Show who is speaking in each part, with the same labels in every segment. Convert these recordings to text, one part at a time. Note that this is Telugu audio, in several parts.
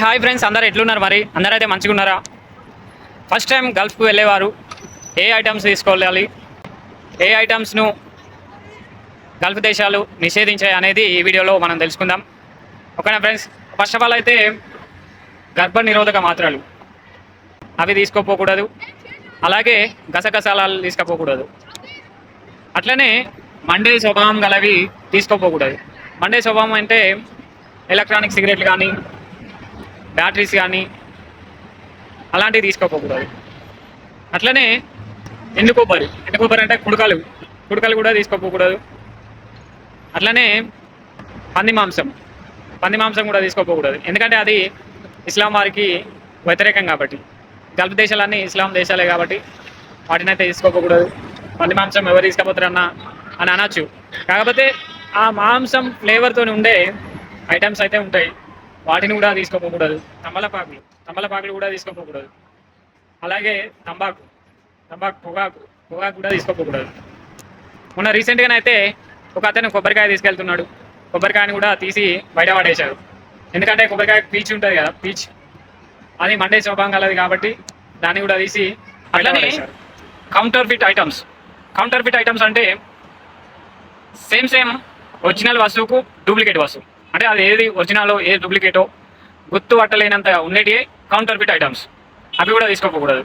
Speaker 1: హాయ్ ఫ్రెండ్స్ అందరు ఎట్లున్నారు మరి? అందరూ అయితే మంచిగా ఉన్నారా ఫస్ట్ టైం గల్ఫ్కి వెళ్ళేవారు. ఏ ఐటమ్స్ తీసుకోవాలి? ఏ ఐటమ్స్ను గల్ఫ్ దేశాలు నిషేధించాయి అనేది ఈ వీడియోలో మనం తెలుసుకుందాం. ఓకేనా ఫ్రెండ్స్? ఫస్ట్ ఆఫ్ ఆల్ అయితే గర్భ నిరోధక మాత్రలు. అవి తీసుకోపోకూడదు. అలాగే గసగసాలు తీసుకుపోకూడదు. అట్లనే మండే స్వభావం గలవి తీసుకోపోకూడదు. మండే స్వభావం అంటే ఎలక్ట్రానిక్ సిగరెట్లు కానీ బ్యాటరీస్ కానీ అలాంటివి తీసుకోకూడదు అట్లనే ఎండు కొబ్బరి ఎండు కొబ్బరి అంటే కుడకలు కుడకలు కూడా తీసుకోపోకూడదు అట్లనే పంది మాంసం పంది మాంసం కూడా తీసుకోపోకూడదు ఎందుకంటే అది ఇస్లాం వారికి వ్యతిరేకం కాబట్టి. గల్ఫ్ దేశాలన్నీ ఇస్లాం దేశాలే కాబట్టి వాటిని అయితే తీసుకోపోకూడదు పంది మాంసం ఎవరు తీసుకుపోతారన్నా అని అనొచ్చు. కాకపోతే ఆ మాంసం ఫ్లేవర్తో ఉండే ఐటమ్స్ అయితే ఉంటాయి. వాటిని కూడా తీసుకోపోకూడదు. తమలపాకులు తమలపాకులు కూడా తీసుకోపోకూడదు. అలాగే తంబాకు తంబాకు పొగాకు పొగాకు కూడా తీసుకోపోకూడదు. మొన్న రీసెంట్గానే అయితే ఒక అతను కొబ్బరికాయ తీసుకెళ్తున్నాడు. కొబ్బరికాయని కూడా తీసి బయట పడేశారు. ఎందుకంటే కొబ్బరికాయ పీచ్ ఉంటుంది కదా పీచ్. అది మండే స్వభావం కలది కాబట్టి దాన్ని కూడా తీసి పడేశారు counterfeit items counterfeit items అంటే సేమ్ సేమ్ ఒరిజినల్ వస్తువుకు డూప్లికేట్ వస్తువు. అంటే అది ఏది ఒరిజినల్ ఏది డూప్లికేటో గుర్తు పట్టలేనంత ఉండేటి కౌంటర్ ఫిట్ ఐటమ్స్ అవి కూడా తీసుకోకూడదు.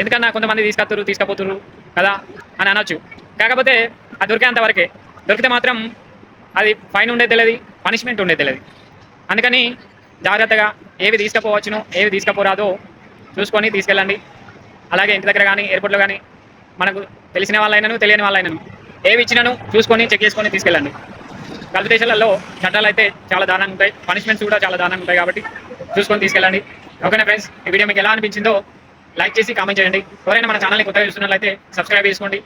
Speaker 1: ఎందుకన్నా కొంతమంది తీసుకొస్తారు తీసుకపోతున్నారు కదా అని అనొచ్చు. కాకపోతే అది దొరికేంత వరకే. దొరికితే మాత్రం అది ఫైన్ ఉండేది తెలియదు పనిష్మెంట్ ఉండేది తెలియదు అందుకని జాగ్రత్తగా ఏవి తీసుకుపోవచ్చునో ఏవి తీసుకుపోరాదో చూసుకొని తీసుకెళ్ళండి. అలాగే ఇంటి దగ్గర కానీ ఎయిర్పోర్ట్లో కానీ మనకు తెలిసిన వాళ్ళైనను తెలియని వాళ్ళైనను ఏవి ఇచ్చినాను చూసుకొని చెక్ చేసుకొని తీసుకెళ్ళండి. గల్ఫ్ దేశాలలో చట్టాలు అయితే చాలా దారుణంగా ఉంటాయి. పనిష్మెంట్స్ కూడా చాలా దారుణంగా ఉంటాయి కాబట్టి చూసుకొని తీసుకెళ్ళండి. ఓకేనా ఫ్రెండ్స్ ఈ వీడియో మీకు ఎలా అనిపించిందో లైక్ చేసి కామెంట్ చేయండి. ఎవరైనా మన ఛానల్ని కొత్తగా చూస్తున్నట్లయితే సబ్స్క్రైబ్ చేసుకోండి.